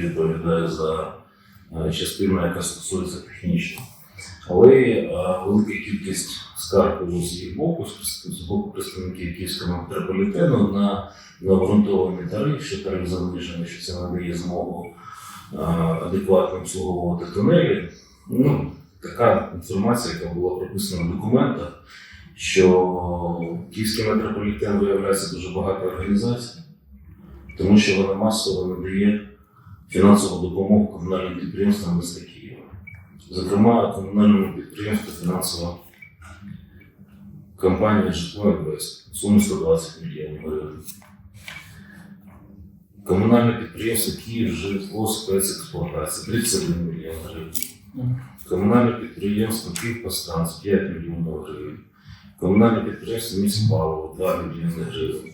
відповідає за е, частину, яка стосується технічно. Але е, велика кількість скарг з їх боку, з- з боку представників Київського метрополітену на необґрунтований тариф, що тариф занижений, що це надає змогу е, адекватно обслуговувати тунелі. Ну, така інформація, яка була прописана в документах, що Київський метрополітен виявляється дуже багато організацій, тому що вона масово надає фінансову допомогу комунальним підприємствам міста Києва. Зокрема, комунальному підприємству фінансова компанія Житло Інвест суму 120 мільйонів гривень. Комунальне підприємство Київ житло спецексплуатація 31 мільйон гривень. Комунальне підприємство Київпостанц 5 мільйонів гривень. Комунальне підприємство Міськпаливо 2 мільйони гривень.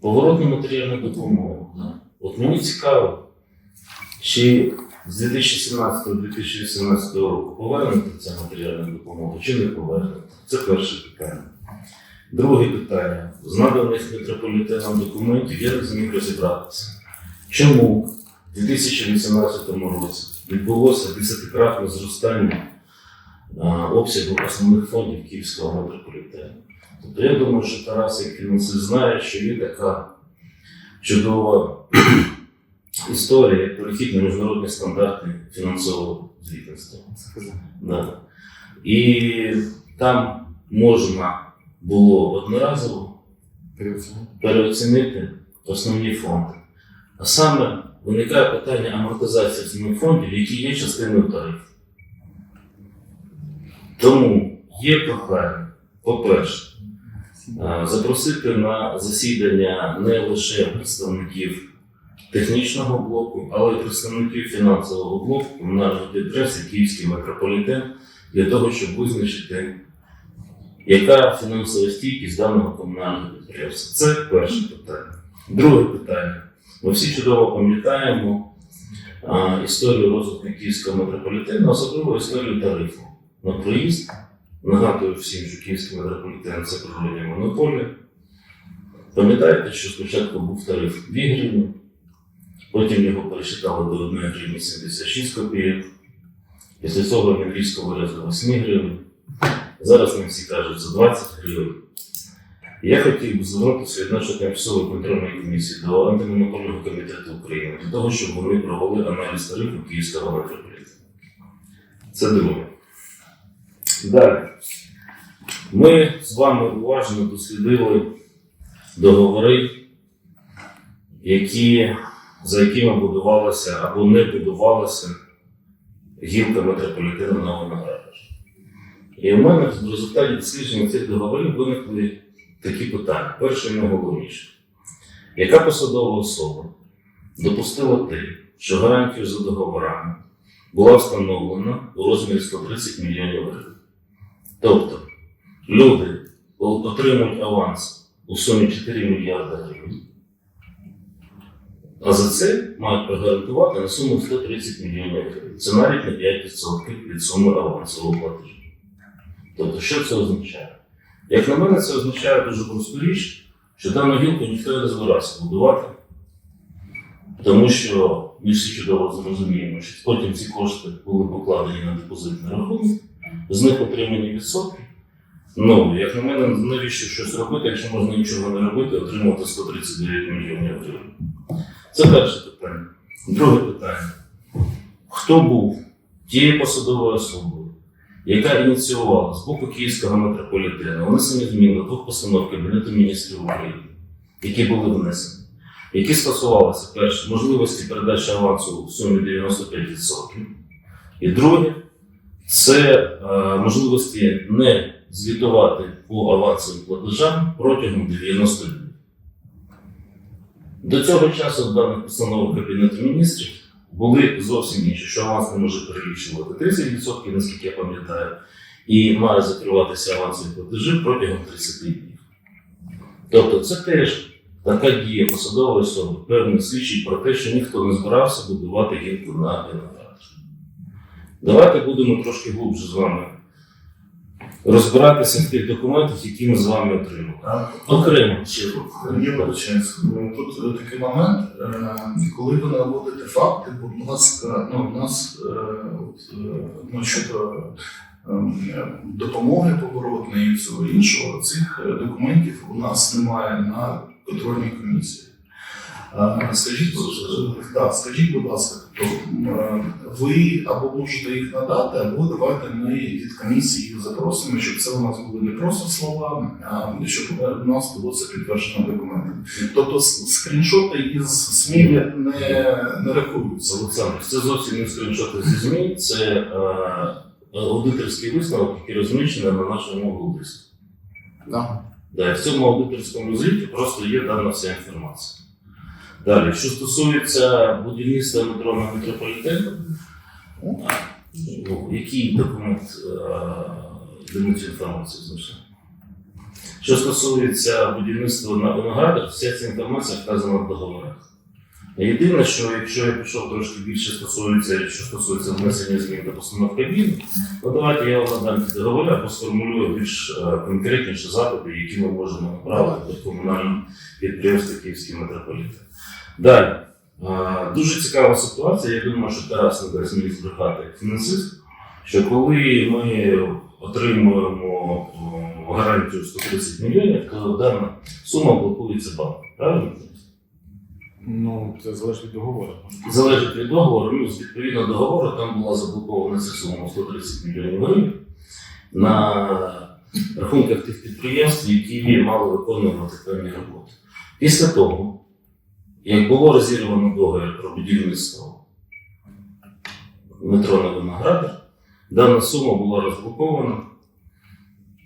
Поворотну матеріальну допомогу. От мені цікаво, чи з 2017-2018 року повернути ця матеріальна допомога, чи не повернути? Це перше питання. Друге питання. З наданих метрополітеном документів я не зміг розібратися. Чому в 2018 році відбулося десятикратне зростання а, обсягу основних фондів Київського метрополітену? Тобто я думаю, що Тарас, як фінансист, знає, що є така чудова історія, як перехід на міжнародні стандарти фінансового звітництва. Да. І там можна було одноразово переоцінити основні фонди. А саме виникає питання амортизації основних фондів, які є частиною тарифу. Тому є прохання, по-перше, запросити на засідання не лише представників технічного блоку, але й представників фінансового блоку комунального підприємства Київський метрополітен для того, щоб визначити, яка фінансова стійкість даного комунального підприємства. Це перше питання. Друге питання. Ми всі чудово пам'ятаємо історію розвитку Київського метрополітену, особливо історію тарифу на проїзд. Нагадую всім, що Київський метрополітен це природні монополія. Пам'ятаєте, що спочатку був тариф 2 гривні, потім його пересчитали до 1 гривні 76 копійок. Після цього він різко вираз до 8 гривень. Зараз нам всі кажуть за 20 гривень. Я хотів би звернутися від нашої тимчасової контрольної комісії до антимонопольного комітету України для того, щоб вони провели аналіз тарифу Київського метрополітену. Це друге. Далі. Ми з вами уважно дослідили договори, які, за якими будувалася або не будувалася гілка метрополітену Нового І у мене в результаті дослідження цих договорів виникли такі питання. Перше і найголовніше. Яка посадова особа допустила те, що гарантію за договорами була встановлена у розмірі 130 мільйонів гривень? Тобто люди отримують аванс у сумі 4 мільярди гривень, а за це мають прогарантувати на суму 130 мільйонів гривень. Це навіть не 5% від суми авансового платежу. Тобто, що це означає? Як на мене, це означає дуже просту річ, що дану гілку ніхто не збирався будувати, тому що ми всі чудово зрозуміємо, що потім ці кошти були покладені на депозитний рахунок, з них отримані відсотки. Ну, як на мене, навіщо щось робити, якщо можна нічого не робити, отримувати 139 мільйонів гривень. Це перше питання. Друге питання. Хто був тією посадовою особою, яка ініціювала з боку Київського метрополітену внесення змін до двох постанов Кабінету міністрів України, які були внесені, які стосувалися перше можливості передачі авансу в сумі 95%. І друге, це е, можливості не звітувати по авансовим платежам протягом 90 днів. До цього часу в даних постановах Кабінету міністрів були зовсім інші, що аванс не може перелічувати 30%, наскільки я пам'ятаю, і має закриватися авансові платежі протягом 30 днів. Тобто це теж така дія посадової особи, певний свідчить про те, що ніхто не збирався будувати гілку на виноград. Давайте будемо трошки глубже з вами розбиратися в тих документах, які ми з вами отримали. Окремо вибачаюсь, тут е, такий момент, е, коли ви наводите факти, будь ласка, ну, у нас е, от, ну, щодо е, допомоги поворотної і всього іншого, цих документів у нас немає на контрольній комісії. Скажіть, да, скажіть, будь ласка, тобто, е, ви або можете їх надати, або давайте ми від комісії запросимо, щоб це у нас були не просто слова, а щоб у нас було це підтверджено документами. Тобто скріншоти із СМІ не, не рахуються. Олександр, це зовсім не скріншоти зі ЗМІ, це е, аудиторський висновок, який розміщений на нашому аудиторстві. Да. Да, і в цьому аудиторському звіті просто є дана вся інформація. Далі, що стосується будівництва на метрополітену, ну, який документ цю інформацію знайшли? Що стосується будівництва на виноградах, вся ця інформація вказана в договорах. Єдине, що якщо я пішов трошки більше стосується, що стосується внесення змін до постанов Кабміну, ну давайте я вам надам ці договори або сформулюю більш е, конкретніші запити, які ми можемо направити до комунального підприємства Київський метрополітен. Далі. Е, Дуже цікава ситуація. Я думаю, що Тарас не дасть мені збрехати як фінансист, що коли ми отримуємо гарантію 130 мільйонів, то дана сума блокується банком. Правильно? Ну, це залежить від договору. Залежить від договору, ну, з відповідно договору там була заблокована ця сума 130 мільйонів гривень на рахунках тих підприємств, які мали виконувати певні роботи. Після того, як було розірвано договір про будівництво метро на Виноградар, дана сума була розблокована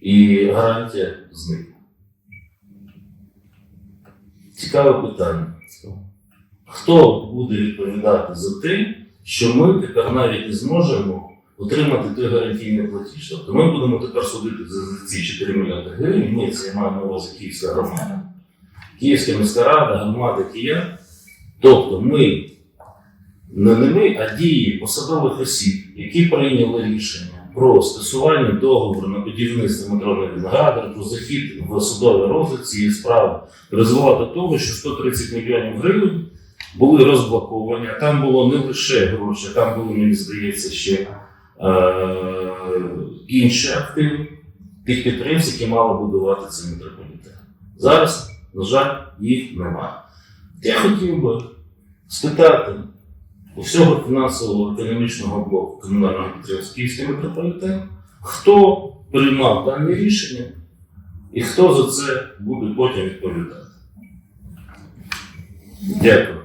і гарантія зникла. Цікаве питання. Хто буде відповідати за те, що ми тепер навіть не зможемо отримати той гарантійний платіж? Тобто ми будемо тепер судити за ці 4 мільйони гривень. Ні, це я маю на увазі Київська громада. Київська міська рада, громада киян. Тобто ми, не, ми, а дії посадових осіб, які прийняли рішення про скасування договору на будівництво метро на Виноградар, про захід в судовий розгляд цієї справи, призвело до того, що 130 мільйонів гривень були розблоковані. Там було не лише гроші, там були, мені здається, ще е- інші активи тих підприємств, які мали будувати цей метрополітен. Зараз, на жаль, їх немає. Я хотів би спитати у всього фінансового економічного блоку комунального підприємства Київський метрополітен, хто приймав дані рішення і хто за це буде потім відповідати. Дякую.